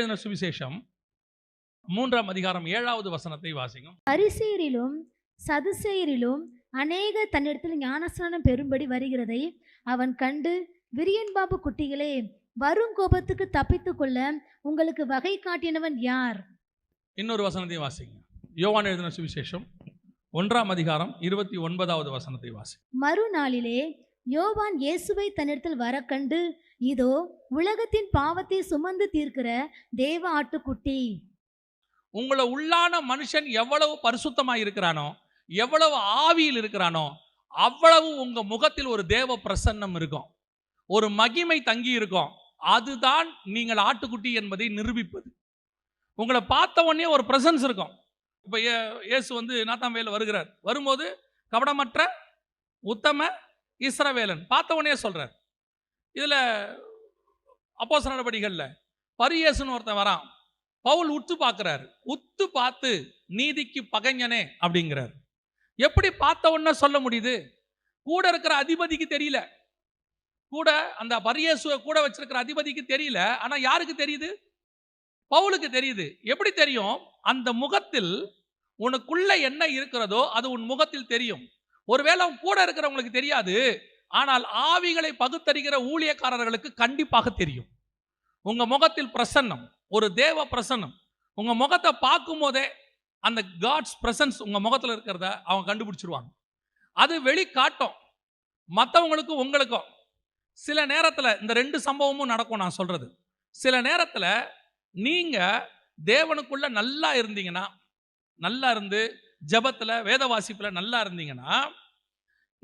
எழுதின சுவிசேஷம் மூன்றாம் அதிகாரம் ஏழாவது வசனத்தை வாசிக்கும். பரிசேரிலும் சதுசேயரிலும் அநேக தன்னிடத்தில் ஞானஸ்நானம் பெறும்படி வருகிறதை அவன் கண்டு விரியன் பாபு குட்டிகளே வரும் கோபத்துக்கு தப்பித்துக் கொள்ள உங்களுக்கு வகை காட்டினவன் யார்? இன்னொரு வசனத்தையும் வாசிங்க. யோவான் எழுதின சுவிசேஷம் ஒன்றாம் அதிகாரம் இருபத்தி ஒன்பதாவது வசனத்தை வாசி மறுநாளிலே யோவான் இயேசுவை தன்னிடத்தில் வர கண்டு இதோ உலகத்தின் பாவத்தை சுமந்து தீர்க்கிற தேவ ஆட்டுக்குட்டி. உங்களை உள்ளான மனுஷன் எவ்வளவு பரிசுத்தமாக இருக்கிறானோ எவ்வளவு ஆவியில் இருக்கிறானோ அவ்வளவு உங்க முகத்தில் ஒரு தேவ பிரசன்னம் இருக்கும். ஒரு மகிமை தங்கி இருக்கும். அதுதான் நீங்கள் ஆட்டுக்குட்டி என்பதை நிரூபிப்பது. உங்களை பார்த்த உடனே ஒரு பிரசன்ஸ் இருக்கும். இப்போ இயேசு வந்து நாத்தாம்பேல வருகிறார். வரும்போது கவனமற்ற உத்தம இஸ்ரவேலன். பார்த்தவொடனே சொல்கிறார் இதில் அப்போச அப்போஸ் நடவடிக்கைகளில் பரியேசுன்னு ஒருத்தன் வரான். பவுல் உத்து பார்க்குறாரு. உத்து பார்த்து நீதிக்கு பகைஞனே அப்படிங்கிறார். எப்படி பார்த்த உடனே சொல்ல முடியுது? கூட இருக்கிற அதிபதிக்கு தெரியல. கூட அந்த பரியேசுவை கூட வச்சிருக்கிற அதிபதிக்கு தெரியல. ஆனால் யாருக்கு தெரியுது? பவுலுக்கு தெரியுது. எப்படி தெரியும்? அந்த முகத்தில் உனக்குள்ள என்ன இருக்கிறதோ அது உன் முகத்தில் தெரியும். ஒருவேளை உன் கூட இருக்கிறவங்களுக்கு தெரியாது ஆனால் ஆவிகளை பகுத்தறிகிற ஊழியக்காரர்களுக்கு கண்டிப்பாக தெரியும். உங்க முகத்தில் பிரசன்னம் ஒரு தேவ பிரசன்னம் உங்க முகத்தை பார்க்கும் போதே அந்த காட்ஸ் பிரசன்ஸ் உங்க முகத்தில் இருக்கிறத அவங்க கண்டுபிடிச்சிருவாங்க அது வெளி காட்டும் மற்றவங்களுக்கும் உங்களுக்கும். சில நேரத்தில் இந்த ரெண்டு சம்பவமும் நடக்கும் நான் சொல்றது. சில நேரத்தில் நீங்க தேவனுக்குள்ள நல்லா இருந்தீங்கன்னா நல்லா இருந்து ஜபத்தில் வேத வாசிப்பில் நல்லா இருந்தீங்கன்னா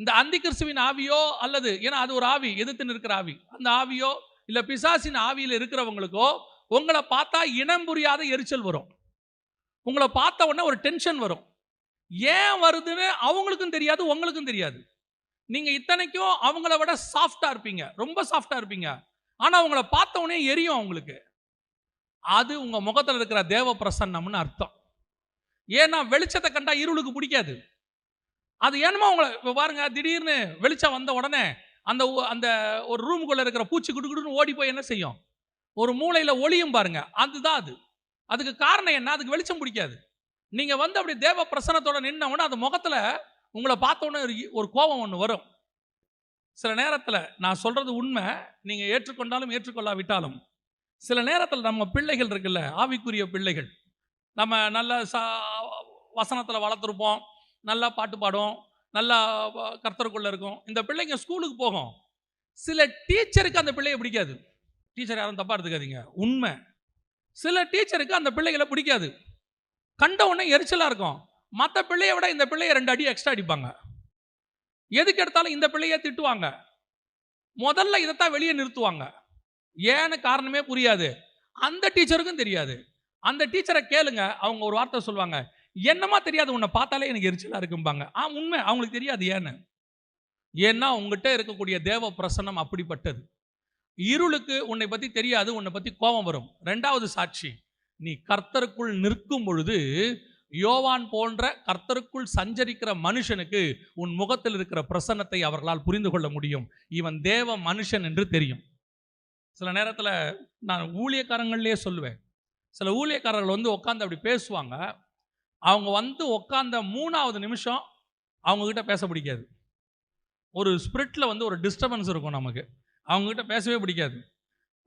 இந்த அந்தி கிறிஸ்துவின் ஆவியோ அல்லது ஏன்னா அது ஒரு ஆவி எதிர்த்து நிற்கிற ஆவி. அந்த ஆவியோ இல்லை பிசாசின் ஆவியில் இருக்கிறவங்களுக்கோ உங்களை பார்த்தா இனம் புரியாத எரிச்சல் வரும். உங்களை பார்த்த உடனே ஒரு டென்ஷன் வரும். ஏன் வருதுன்னு அவங்களுக்கும் தெரியாது உங்களுக்கும் தெரியாது. நீங்கள் இத்தனைக்கும் அவங்கள விட சாஃப்டாக இருப்பீங்க ரொம்ப சாஃப்டாக இருப்பீங்க. ஆனால் அவங்கள பார்த்த உடனே எரியும் அவங்களுக்கு. அது உங்கள் முகத்தில் இருக்கிற தேவ பிரசன்னம்னு அர்த்தம். ஏன்னா வெளிச்சத்தை கண்டா இருளுக்கு பிடிக்காது. அது என்னமோ உங்களை இப்போ பாருங்க திடீர்னு வெளிச்சம் வந்த உடனே அந்த அந்த ஒரு ரூமுக்குள்ளே இருக்கிற பூச்சி குடுக்குடுன்னு ஓடி போய் என்ன செய்யும்? ஒரு மூளையில் ஒளியும் பாருங்க அதுதான் அது. அதுக்கு காரணம் என்ன? அதுக்கு வெளிச்சம் பிடிக்காது. நீங்கள் வந்து அப்படி தேவ பிரசனத்தோட நின்ன அது முகத்தில் உங்களை பார்த்தோன்னே ஒரு- கோபம் ஒன்று வரும். சில நேரத்தில் நான் சொல்கிறது உண்மை நீங்கள் ஏற்றுக்கொண்டாலும் ஏற்றுக்கொள்ளாவிட்டாலும். சில நேரத்தில் நம்ம பிள்ளைகள் இருக்குல்ல ஆவிக்குரிய பிள்ளைகள். நம்ம நல்ல சா வசனத்தில் வளர்த்துருப்போம். நல்லா பாட்டு பாடும் நல்லா கர்த்தருக்குள்ளே இருக்கும். இந்த பிள்ளைங்க ஸ்கூலுக்கு போகும். சில டீச்சருக்கு அந்த பிள்ளையை பிடிக்காது. டீச்சர் யாரும் தப்பாக எடுத்துக்காதீங்க. உண்மை. சில டீச்சருக்கு அந்த பிள்ளைகளை பிடிக்காது. கண்ட உடனே எரிச்சலாக இருக்கும். மற்ற பிள்ளையை விட இந்த பிள்ளையை ரெண்டு அடி எக்ஸ்ட்ரா அடிப்பாங்க. எதுக்கு எடுத்தாலும் இந்த பிள்ளையை திட்டுவாங்க. முதல்ல இதைத்தான் வெளியே நிறுத்துவாங்க. ஏன்னு காரணமே புரியாது. அந்த டீச்சருக்கும் தெரியாது. அந்த டீச்சரை கேளுங்க. அவங்க ஒரு வார்த்தை சொல்லுவாங்க. என்னமா தெரியாது உன்னை பார்த்தாலே எனக்கு எரிச்சலாக இருக்கும்பாங்க. ஆ உண்மை. அவங்களுக்கு தெரியாது ஏன்னு? ஏன்னா உங்ககிட்ட இருக்கக்கூடிய தேவ பிரசன்னம் அப்படிப்பட்டது. இருளுக்கு உன்னை பற்றி தெரியாது உன்னை பற்றி கோபம் வரும். ரெண்டாவது சாட்சி. நீ கர்த்தருக்குள் நிற்கும் பொழுது யோவான் போன்ற கர்த்தருக்குள் சஞ்சரிக்கிற மனுஷனுக்கு உன் முகத்தில் இருக்கிற பிரசன்னத்தை அவர்களால் புரிந்து கொள்ள முடியும். இவன் தேவ மனுஷன் என்று தெரியும். சில நேரத்தில் நான் ஊழியக்காரங்கள்லேயே சொல்லுவேன். சில ஊழியக்காரர்கள் வந்து உட்காந்து அப்படி பேசுவாங்க. அவங்க வந்து உட்காந்த மூணாவது நிமிஷம் அவங்கக்கிட்ட பேச பிடிக்காது. ஒரு ஸ்பிரிட்டில் வந்து ஒரு டிஸ்டர்பன்ஸ் இருக்கும் நமக்கு. அவங்கக்கிட்ட பேசவே பிடிக்காது.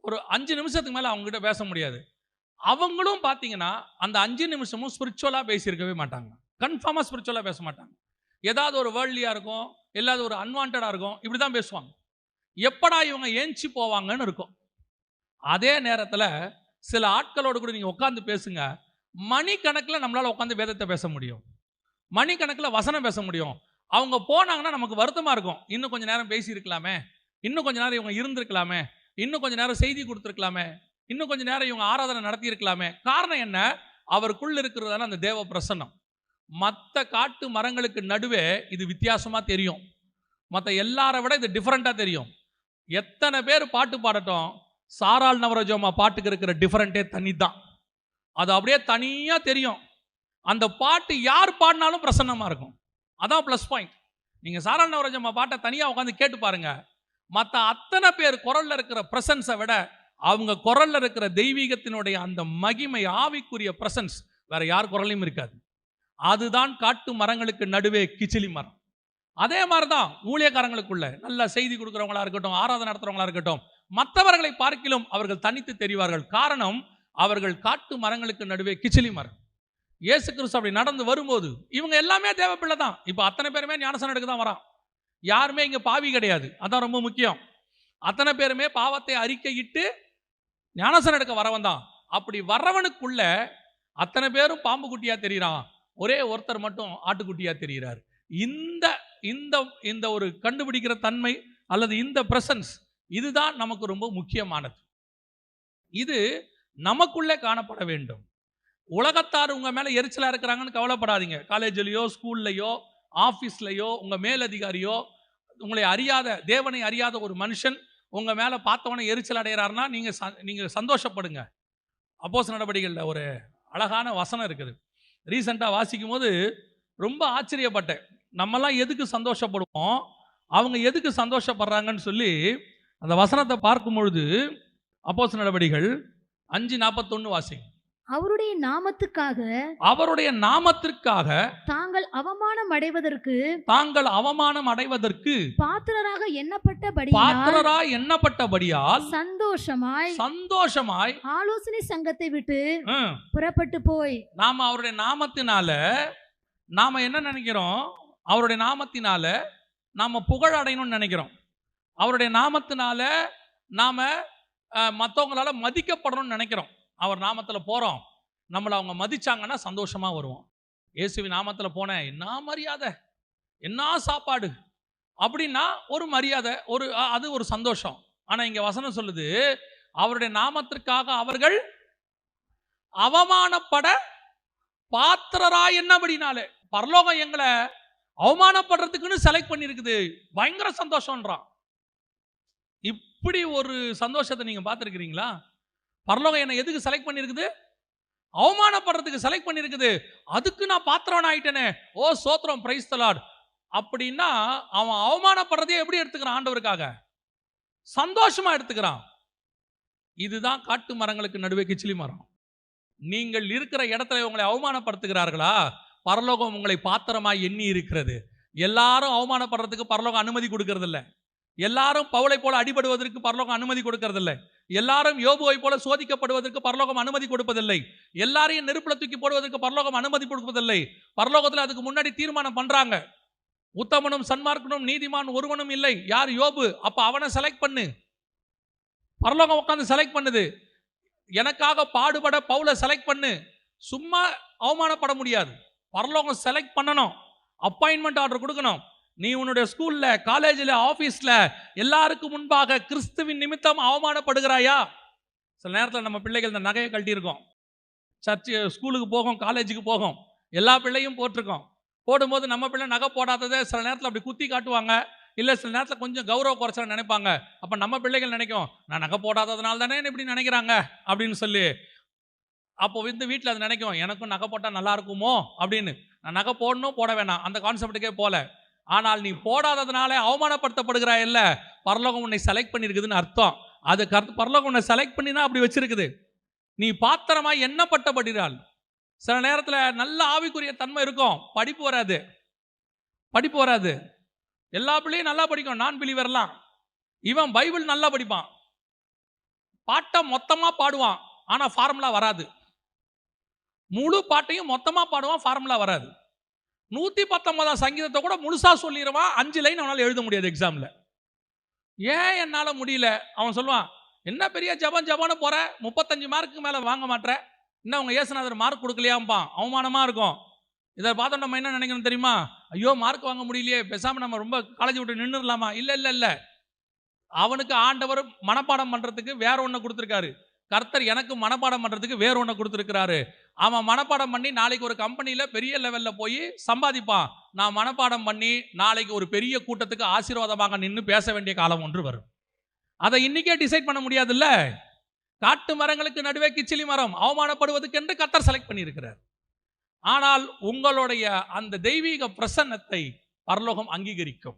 ஒரு அஞ்சு நிமிஷத்துக்கு மேலே அவங்ககிட்ட பேச முடியாது. அவங்களும் பார்த்தீங்கன்னா அந்த அஞ்சு நிமிஷமும் ஸ்பிரிச்சுவலாக பேசியிருக்கவே மாட்டாங்க. கன்ஃபார்மாக ஸ்பிரிச்சுவலாக பேச மாட்டாங்க. ஏதாவது ஒரு வேர்ல்லியாக இருக்கும் இல்லாத ஒரு அன்வான்டாக இருக்கும் இப்படி தான் பேசுவாங்க. எப்படா இவங்க ஏஞ்சி போவாங்கன்னு இருக்கும். அதே நேரத்தில் சில ஆட்களோடு கூட நீங்கள் உட்காந்து பேசுங்க. மணிக்கணக்கில் நம்மளால் உட்காந்து வேதத்தை பேச முடியும். மணிக்கணக்கில் வசனம் பேச முடியும். அவங்க போனாங்கன்னா நமக்கு வருத்தமாக இருக்கும். இன்னும் கொஞ்ச நேரம் பேசியிருக்கலாமே. இன்னும் கொஞ்ச நேரம் இவங்க இருந்திருக்கலாமே. இன்னும் கொஞ்ச நேரம் செய்தி கொடுத்துருக்கலாமே. இன்னும் கொஞ்ச நேரம் இவங்க ஆராதனை நடத்தியிருக்கலாமே. காரணம் என்ன? அவருக்குள்ளே இருக்கிறதான அந்த தேவ பிரசன்னம். மற்ற காட்டு மரங்களுக்கு நடுவே இது வித்தியாசமாக தெரியும். மற்ற எல்லாரை விட இது டிஃப்ரெண்ட்டாக தெரியும். எத்தனை பேர் பாட்டு பாடட்டும்? சாரால் நவரஜோமா பாட்டுக்கு இருக்கிற டிஃப்ரெண்ட்டே தனி தான் அது அப்படியே தனியாக தெரியும். அந்த பாட்டு யார் பாடினாலும் பிரசன்னமாக இருக்கும். அதான் ப்ளஸ் பாயிண்ட் நீங்கள் சாரால் நவரஜம்மா பாட்டை தனியாக உட்காந்து கேட்டு பாருங்க. மற்ற அத்தனை பேர் குரலில் இருக்கிற பிரசன்ஸை விட அவங்க குரலில் இருக்கிற தெய்வீகத்தினுடைய அந்த மகிமை ஆவிக்குரிய பிரசன்ஸ் வேற யார் குரலையும் இருக்காது. அதுதான் காட்டு மரங்களுக்கு நடுவே கிச்சிலி மரம். அதே மாதிரி தான் ஊழியக்காரங்களுக்குள்ள நல்ல செய்தி கொடுக்குறவங்களா இருக்கட்டும் ஆராதனை நடத்துறவங்களா இருக்கட்டும் மற்றவர்களை பார்க்கிலும் அவர்கள் தனித்து தெரிவார்கள். காரணம் அவர்கள் காட்டு மரங்களுக்கு நடுவே கிச்சிலி மரம். இயேசு கிறிஸ்து அப்படி நடந்து வரும்போது இவங்க எல்லாமே தேவைப்பிள்ளை தான். இப்போ அத்தனை பேருமே ஞானசனம் எடுக்க தான் வரான். யாருமே இங்க பாவி கிடையாது. அதான் ரொம்ப முக்கியம். அத்தனை பேருமே பாவத்தை அறிக்கையிட்டு ஞானசனம் எடுக்க வரவன் தான். அப்படி வர்றவனுக்குள்ள அத்தனை பேரும் பாம்பு குட்டியா தெரிகிறான் ஒரே ஒருத்தர் மட்டும் ஆட்டுக்குட்டியா தெரிகிறார் இந்த இந்த இந்த ஒரு கண்டுபிடிக்கிற தன்மை அல்லது இந்த பிரசன்ஸ் இதுதான் நமக்கு ரொம்ப முக்கியமானது. இது நமக்குள்ளே காணப்பட வேண்டும். உலகத்தார் உங்கள் மேலே எரிச்சலாக இருக்கிறாங்கன்னு கவலைப்படாதீங்க. காலேஜ்லேயோ ஸ்கூல்லையோ ஆஃபீஸ்லையோ உங்கள் மேலதிகாரியோ உங்களை அறியாத தேவனை அறியாத ஒரு மனுஷன் உங்கள் மேலே பார்த்தவொன்னே எரிச்சல் அடைகிறாருன்னா நீங்கள் ச- நீங்கள் சந்தோஷப்படுங்க. அப்போஸ் நடவடிக்கைகளில் ஒரு அழகான வசனம் இருக்குது. ரீசெண்டாக வாசிக்கும் போது ரொம்ப ஆச்சரியப்பட்டேன். நம்மலாம் எதுக்கு சந்தோஷப்படுவோம்? அவங்க எதுக்கு சந்தோஷப்படுறாங்கன்னு சொல்லி அந்த வசனத்தை பார்க்கும் பொழுது அப்போஸ் நடவடிக்கைகள் அஞ்சு நாற்பத்தொன்று வாசிங்க. அவருடைய நாமத்துக்காக அவருடைய நாமத்திற்காக தாங்கள் அவமானம் அடைவதற்கு தாங்கள் அவமானம் அடைவதற்கு பாத்திரராக எண்ணப்பட்டபடியால் பாத்திரராய் எண்ணப்பட்டபடியால் சந்தோஷமாய் சந்தோஷமாய் ஆலோசனை சங்கத்தை விட்டு புறப்பட்டு போய் நாம அவருடைய நாமத்தினால நாம என்ன நினைக்கிறோம்? அவருடைய நாமத்தினால நாம புகழ் அடையணும்னு நினைக்கிறோம். அவருடைய நாமத்தினால நாம அஹ், மத்தவங்களால மதிக்கப்படணும்னு நினைக்கிறோம். அவர் நாமத்துல போறோம். நம்மளை அவங்க மதிச்சாங்கன்னா சந்தோஷமா வருவோம். இயேசுவி நாமத்துல போனேன் என்ன மரியாதை? என்ன சாப்பாடு? அப்படின்னா ஒரு மரியாதை ஒரு அது ஒரு சந்தோஷம். ஆனா இங்க வசனம் சொல்லுது அவருடைய நாமத்திற்காக அவர்கள் அவமானப்பட பாத்திரராய் அப்படின்னாலே பரலோகம் எங்களை அவமானப்படுறதுக்குன்னு செலக்ட் பண்ணியிருக்குது. பயங்கர சந்தோஷம்ன்றான். இப்படி ஒரு சந்தோஷத்தை நீங்கள் பார்த்துருக்கிறீங்களா? பரலோகம் என்னை எதுக்கு செலக்ட் பண்ணியிருக்குது அவமானப்படுறதுக்கு செலக்ட் பண்ணியிருக்குது அதுக்கு நான் பாத்திரவன் ஆயிட்டேனே. ஓ சோத்திரம் பிரைஸ் தலாட் அப்படின்னா அவன் அவமானப்படுறதே எப்படி எடுத்துக்கிறான் ஆண்டவருக்காக? சந்தோஷமா எடுத்துக்கிறான். இதுதான் காட்டு மரங்களுக்கு நடுவே கிச்சிலி மரம். நீங்கள் இருக்கிற இடத்துல உங்களை அவமானப்படுத்துகிறார்களா? பரலோகம் உங்களை பாத்திரமாக எண்ணி இருக்கிறது. எல்லாரும் அவமானப்படுறதுக்கு பரலோகம் அனுமதி கொடுக்கறதில்ல. எல்லாரும் பவுளை போல அடிபடுவதற்கு பரலோகம் அனுமதி கொடுக்கறதில்லை. எல்லாரும் யோபுவை போல சோதிக்கப்படுவதற்கு பரலோகம் அனுமதி கொடுப்பதில்லை. எல்லாரையும் நெருப்புல தூக்கி போடுவதற்கு பரலோகம் அனுமதி கொடுப்பதில்லை. பரலோகத்தில் அதுக்கு முன்னாடி தீர்மானம் பண்றாங்க. உத்தமனும் சன்மார்க்கனும் நீதிமான் ஒருவனும் இல்லை. யார் யோபு? அப்ப அவனை செலக்ட் பண்ணு. பரலோகம் உட்காந்து செலக்ட் பண்ணுது. எனக்காக பாடுபட பவுலை செலக்ட் பண்ணு. சும்மா அவமானப்பட முடியாது. பரலோகம் செலக்ட் பண்ணணும். அப்பாயின்மெண்ட் ஆர்டர் கொடுக்கணும். நீ உன்னுடைய ஸ்கூல்ல காலேஜில் ஆஃபீஸில் எல்லாருக்கும் முன்பாக கிறிஸ்துவின் நிமித்தம் அவமானப்படுகிறாயா? சில நேரத்தில் நம்ம பிள்ளைகள் இந்த நகையை கட்டியிருக்கோம் சர்ச்சு ஸ்கூலுக்கு போகும் காலேஜுக்கு போகும். எல்லா பிள்ளையும் போட்டிருக்கோம். போடும்போது நம்ம பிள்ளை நகை போடாததை சில நேரத்தில் அப்படி குத்தி காட்டுவாங்க. இல்லை சில நேரத்தில் கொஞ்சம் கௌரவ குறைச்சல நினைப்பாங்க. அப்போ நம்ம பிள்ளைகள் நினைக்கும் நான் நகை போடாததுனால தானே இப்படி நினைக்கிறாங்க? அப்படின்னு சொல்லி அப்போ வந்து வீட்டில் அது நினைக்கும் எனக்கும் நகை போட்டால் நல்லா இருக்குமோ? அப்படின்னு. நான் நகை போடணும் போட வேணாம். அந்த கான்செப்டுக்கே போகல ஆனால் நீ போடாததுனால அவமானப்படுத்தப்படுகிறாய் இல்ல பரலோகம் உன்னை செலக்ட் பண்ணியிருக்குதுன்னு அர்த்தம். அது கருத்து பரலோகம் உன்னை செலக்ட் பண்ணி தான் அப்படி வச்சிருக்குது. நீ பாத்திரமாய் எண்ணப்பட்டப்படுகிறாள் சில நேரத்தில் நல்ல ஆவிக்குரிய தன்மை இருக்கும். படிப்பு வராது. படிப்பு வராது. எல்லா பிள்ளையும் நல்லா படிக்கும் நான் பிலிவர்லாம் இவன் பைபிள் நல்லா படிப்பான். பாட்டை மொத்தமாக பாடுவான். ஆனால் ஃபார்முலா வராது. முழு பாட்டையும் மொத்தமாக பாடுவான் ஃபார்முலா வராது. நூற்றி பத்தொன்பதாம் சங்கீதத்தை கூட முழுசாக சொல்லிடுவான் அஞ்சு லைன் அவனால் எழுத முடியாது எக்ஸாமில் ஏன் என்னால் முடியல? அவன் சொல்லுவான் என்ன பெரிய ஜபம் ஜபான்னு போகிற முப்பத்தஞ்சு மார்க்கு மேலே வாங்க மாட்டேற இன்னும் அவங்க ஏசுநாதர் மார்க் கொடுக்கலையாம்பான்? அவமானமாக இருக்கும். இதை பார்த்தோம் நம்ம என்ன நினைக்கணும் தெரியுமா? ஐயோ மார்க் வாங்க முடியலையே பேசாமல் நம்ம ரொம்ப காலேஜ் விட்டு நின்றுடலாமா இல்லை இல்லை இல்லை. அவனுக்கு ஆண்டவர் மனப்பாடம் பண்ணுறதுக்கு வேற ஒன்று கொடுத்துருக்காரு. கர்த்தர் எனக்கு மனப்பாடம் பண்ணுறதுக்கு வேற ஒன்று கொடுத்துருக்கிறாரு. அவன் மனப்பாடம் பண்ணி நாளைக்கு ஒரு கம்பெனியில் பெரிய லெவலில் போய் சம்பாதிப்பான். நான் மனப்பாடம் பண்ணி நாளைக்கு ஒரு பெரிய கூட்டத்துக்கு ஆசீர்வாதமாக நின்று பேச வேண்டிய காலம் ஒன்று வரும். அதை இன்னைக்கே டிசைட் பண்ண முடியாதுல்ல? காட்டு மரங்களுக்கு நடுவே கிச்சிலி மரம் அவமானப்படுவதுக்கு என்று கர்த்தர் செலக்ட் பண்ணியிருக்கிறார். ஆனால் உங்களுடைய அந்த தெய்வீக பிரசன்னத்தை பரலோகம் அங்கீகரிக்கும்.